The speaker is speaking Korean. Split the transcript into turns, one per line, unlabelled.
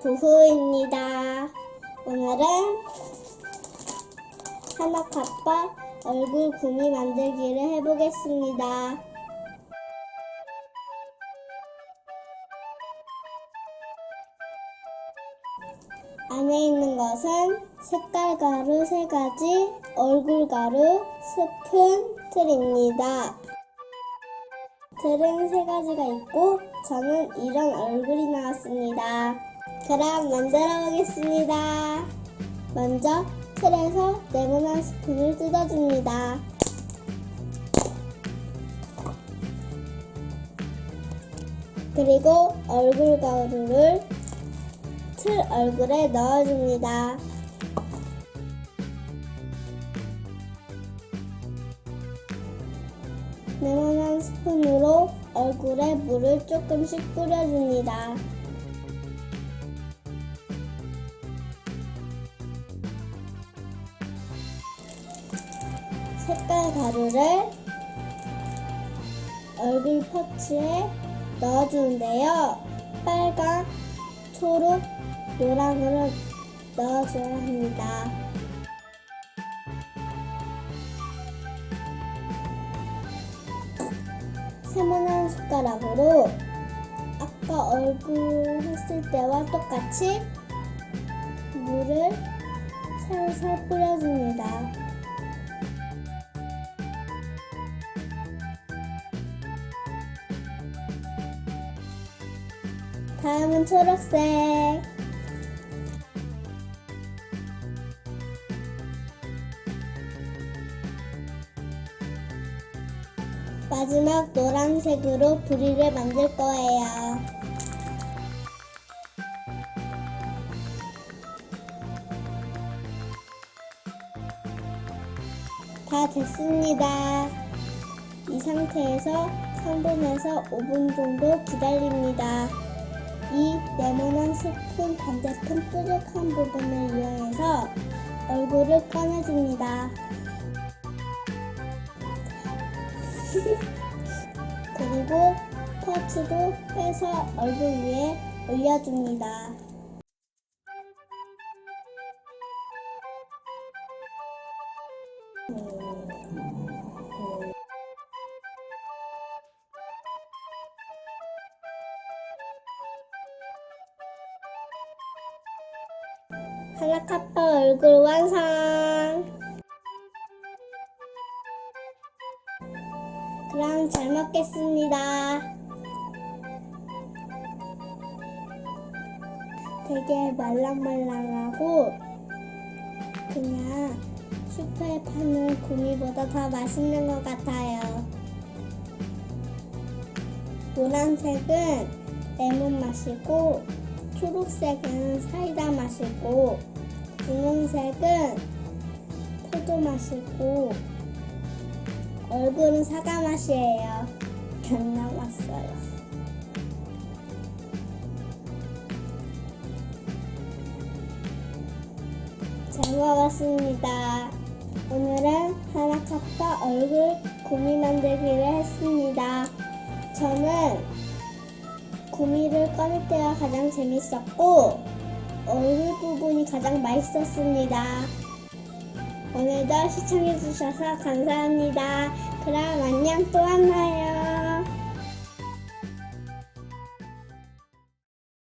부후입니다. 오늘은 하나카빠 얼굴 구미 만들기를 해보겠습니다. 안에 있는 것은 색깔 가루 3가지, 얼굴 가루, 스푼, 틀입니다. 틀은 세 가지가 있고 저는 이런 얼굴이 나왔습니다. 그럼 만들어 보겠습니다. 먼저 틀에서 네모난 스푼을 뜯어줍니다. 그리고 얼굴 가루를 틀 얼굴에 넣어줍니다. 네모난 스푼으로 얼굴에 물을 조금씩 뿌려줍니다. 색깔 가루를 얼굴 퍼치에 넣어주는데요. 빨강, 초록, 노랑으로 넣어줘야 합니다. 세모난 숟가락으로 아까 얼굴 했을 때와 똑같이 물을 살살 뿌려줍니다. 다음은 초록색. 마지막 노란색으로 부리를 만들 거예요. 다 됐습니다. 이 상태에서 3분에서 5분 정도 기다립니다. 이 네모난 스푼 반대편 뾰족한 부분을 이용해서 얼굴을 꺼내줍니다. 그리고 퍼치도 빼서 얼굴 위에 올려줍니다. 할라카파 얼굴 완성! 그럼 잘 먹겠습니다. 되게 말랑말랑하고 그냥 슈퍼에 파는 구미보다 더 맛있는 것 같아요. 노란색은 레몬 맛이고 초록색은 사이다 맛이고 분홍색은 포도 맛이고 얼굴은 사과 맛이에요. 안 남았어요. 잘 먹었습니다. 오늘은 하나카파 얼굴 구미 만들기를 했습니다. 저는 구미를 꺼낼 때가 가장 재밌었고 얼굴 부분이 가장 맛있었습니다. 오늘도 시청해주셔서 감사합니다. 그럼 안녕 또 만나요.